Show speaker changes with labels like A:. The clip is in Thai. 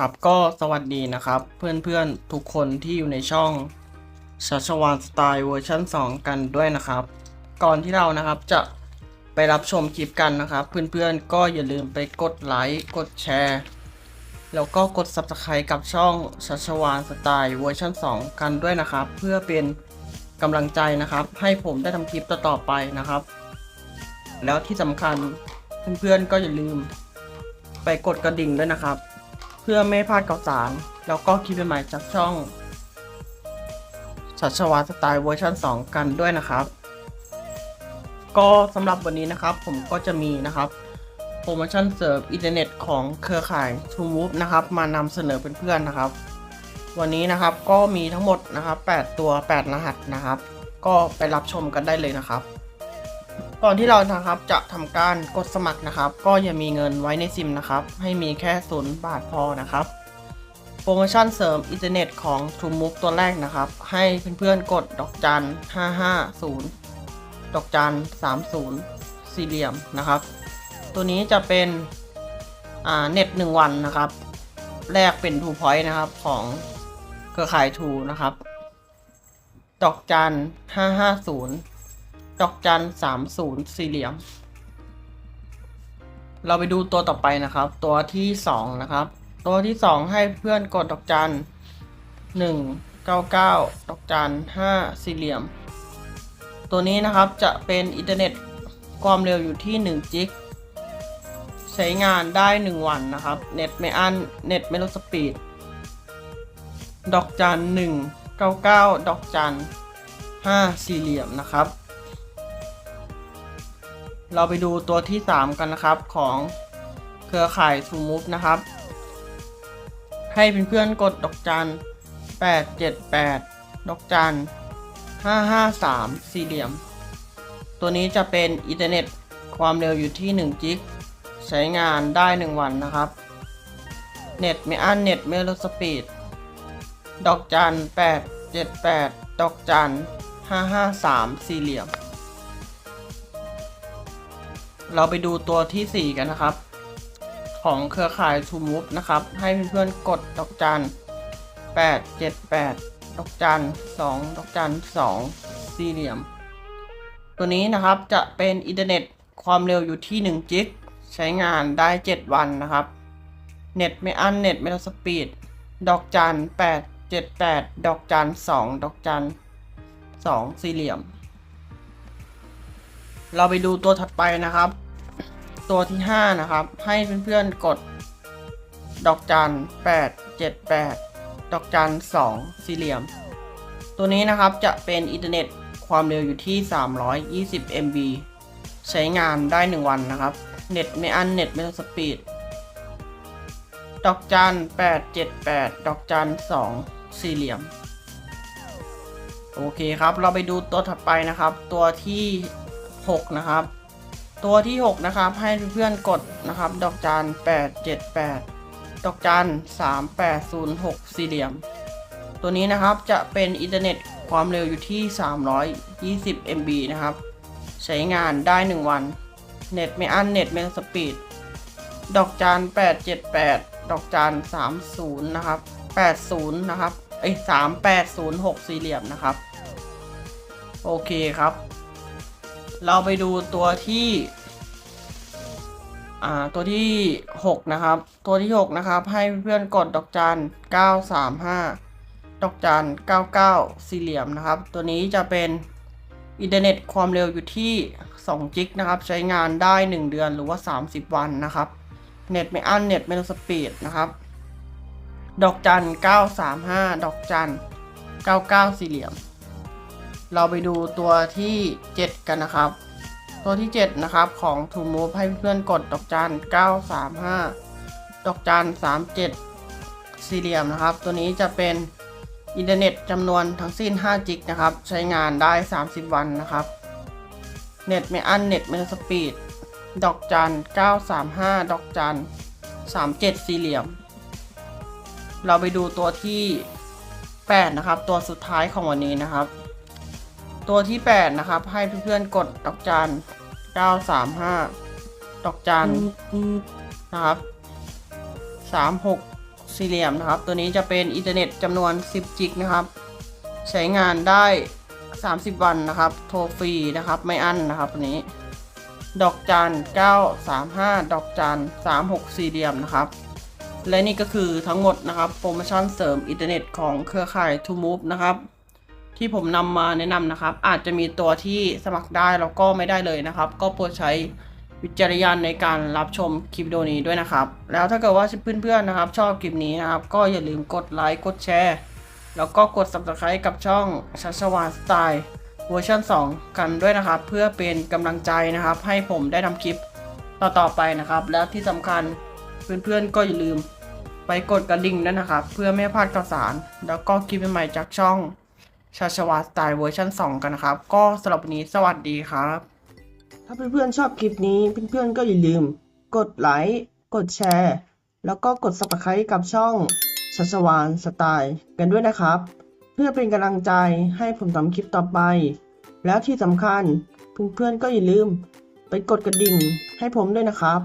A: ครับก็สวัสดีนะครับ เพื่อนๆ ทุกคนที่อยู่ในช่องชัชวานสไตล์เวอร์ชัน2 กันด้วยนะครับ ก่อนที่เรานะครับจะไปรับชมคลิปกันนะครับ เพื่อนๆ ก็อย่าลืมไปกดไลค์กดแชร์ แล้วก็กด Subscribe กับช่องชัชวานสไตล์เวอร์ชัน2 กันด้วยนะครับ เพื่อเป็นกำลังใจนะครับ ให้ผมได้ทำคลิปต่อๆไปนะครับ แล้วที่สำคัญเพื่อนๆก็อย่าลืมไปกดกระดิ่งด้วยนะครับ เพื่อไม่พลาดข่าวสาร แล้วก็คลิปใหม่จากช่องชัชวาสไตล์เวอร์ชัน2 กันด้วยนะครับ ก็สำหรับวันนี้นะครับผมก็จะมีนะครับโปรโมชั่นเสริมอินเทอร์เน็ตของเครือข่าย True Move นะครับมานำเสนอเพื่อนๆนะครับ วันนี้นะครับก็มีทั้งหมดนะครับ 8 ตัว 8 รหัสนะครับ ก็ไปรับชมกันได้เลยนะครับ ก่อนที่เรานะครับจะทำการกดสมัครนะครับ ก็อย่ามีเงินไว้ในซิมนะครับ ให้มีแค่ศูนย์บาทพอนะครับ โปรโมชั่นเสริมอินเทอร์เน็ตของ True Move ตัวแรกนะครับ ให้เพื่อนๆกดดอกจัน 550 ดอกจัน 30 สี่เหลี่ยมนะครับ ตัวนี้จะเป็นอ่าเน็ต 1 วันนะครับ แรกเป็น True Point นะครับของเครือข่าย True นะครับ ดอกจัน 550 ดอกจันสามศูนย์สี่เหลี่ยม เราไปดูตัวต่อไปนะครับ ตัวที่สองนะครับ ตัวที่สองให้เพื่อนกดดอกจันหนึ่งเก้าเก้าดอกจันห้าสี่เหลี่ยม ตัวนี้นะครับจะเป็นอินเทอร์เน็ตความเร็วอยู่ที่1จิกใช้งานได้ 1 วันนะครับ เน็ตไม่อั้น เน็ตไม่ลดสปีด ดอกจันหนึ่งเก้าเก้าดอกจันห้าสี่เหลี่ยมนะครับ เราไปดูตัวที่ 3 กันนะครับของเครือข่าย True Move นะครับ ให้เพื่อนๆกดดอกจัน 878 ดอกจัน 553 สี่เหลี่ยม ตัวนี้จะเป็นอินเทอร์เน็ตความเร็วอยู่ที่ 1 จิก ใช้งานได้ 1 วันนะครับ เน็ตไม่อั้นเน็ตไม่ลดสปีด ดอกจัน 878 ดอกจัน 553 สี่เหลี่ยม เราไปดูตัวทีสี่ 4 กันนะครับ ของเครือข่าย True Move นะครับ ให้เพื่อนๆกดดอกจัน878 ดอกจัน2ดอกจัน2สี่เหลี่ยม ตัวนี้นะครับจะเป็นอินเทอร์เน็ตความเร็วอยู่ที่ 1 จิก ใช้งานได้ 7 วันนะครับ เน็ตไม่อั้นเน็ตไม่ลดสปีด ดอกจัน878 ดอกจัน2ดอกจัน2สี่เหลี่ยม เราไปดูตัวถัดไปนะครับ ตัวที่ 5 นะครับ ให้เพื่อนๆกด ดอกจัน8 7 8 ดอกจัน2สี่เหลี่ยม ตัวนี้นะครับจะเป็นอินเทอร์เน็ตความเร็วอยู่ที่ 320 MB ใช้งานได้ 1 วันนะครับ เน็ตไม่อันเน็ตไม่สปีด ดอกจัน8 7 8 ดอกจัน2สี่เหลี่ยม โอเคครับ เราไปดูตัวถัดไปนะครับ ตัวที่ 6 นะครับ ตัวที่ 6 นะครับ ให้เพื่อนกดนะครับ ดอกจัน8 7 8 ดอกจัน3 8 0 6 สี่เหลี่ยม ตัวนี้นะครับจะเป็นอินเทอร์เน็ตความเร็วอยู่ที่ 320 MB นะครับ ใช้งานได้ 1 วัน เน็ตไม่อั้นเน็ตไม่สปีด ดอกจัน878 ดอกจัน30 นะครับ 80 นะครับ เอ้ย 3806 สี่เหลี่ยมนะครับ โอเคครับ เราไปดูตัวที่อ่าตัวที่ 6 นะครับ ตัวที่ 6 นะครับ ให้เพื่อนกดดอกจัน 935 ดอกจัน 99 สี่เหลี่ยมนะครับ ตัวนี้จะเป็นอินเทอร์เน็ตความเร็วอยู่ที่2จิกนะครับ ใช้งานได้ 1 เดือนหรือว่า 30 วันนะครับ เน็ตไม่อั้นเน็ตไม่ลดสปีดนะครับ ดอกจัน 935 ดอกจัน 99 สี่เหลี่ยม เราไปดูตัวที่ 7 กันนะครับ ตัวที่ 7 นะครับของ True Move ให้เพื่อนกดดอกจัน 935 ดอกจัน 37 สี่เหลี่ยมนะครับ ตัวนี้จะเป็นอินเทอร์เน็ตจำนวนทั้งสิ้น5จิกนะครับ ใช้งานได้ 30 วันนะครับ เน็ตไม่อั้นเน็ตไม่สปีด ดอกจัน 935 ดอกจัน 37 สี่เหลี่ยม เราไปดูตัวที่ 8 นะครับ ตัวสุดท้ายของวันนี้นะครับ ตัวที่ 8 นะครับ ให้เพื่อนๆกดดอกจัน935ดอกจันนะครับ 36 สี่เหลี่ยมนะครับ ตัวนี้จะเป็นอินเทอร์เน็ตจำนวน 10 จิกนะครับ ใช้งานได้ 30 วันนะครับ โทรฟรีนะครับ ไม่อั้นนะครับตัวนี้ ดอกจัน935 ดอกจัน36 สี่เหลี่ยมนะครับและนี่ก็คือทั้งหมดนะครับ โปรโมชั่นเสริมอินเทอร์เน็ตของเครือข่าย To Move นะครับ ที่ผมนำมาแนะนำนะครับ อาจจะมีตัวที่สมัครได้แล้วก็ไม่ได้เลยนะครับ ก็โปรดใช้วิจารณญาณในการรับชมคลิปวิดีโอนี้ด้วยนะครับ แล้วถ้าเกิดว่าเพื่อนๆนะครับ ชอบคลิปนี้นะครับ ก็อย่าลืมกดไลค์กดแชร์ แล้วก็กด subscribe กับช่องชัชวานสไตล์เวอร์ชัน2 กันด้วยนะครับ เพื่อเป็นกำลังใจนะครับ ให้ผมได้ทำคลิปต่อๆไปนะครับ และที่สำคัญเพื่อนๆก็อย่าลืมไปกดกระดิ่งด้วยนะครับ เพื่อไม่พลาดข่าวสาร แล้วก็คลิปใหม่ๆจากช่อง ชาชวาสไตล์เวอร์ชัน2 กันนะครับ ก็สำหรับวันนี้สวัสดีครับ ถ้าเพื่อนๆชอบคลิปนี้เพื่อนๆก็อย่าลืม กดไลค์ กดแชร์ แล้วก็กด subscribe กับช่องชาชวานสไตล์กันด้วยนะครับ เพื่อเป็นกำลังใจให้ผมทำคลิปต่อไป แล้วที่สำคัญเพื่อนๆก็อย่าลืม ไปกดกระดิ่งให้ผมด้วยนะครับ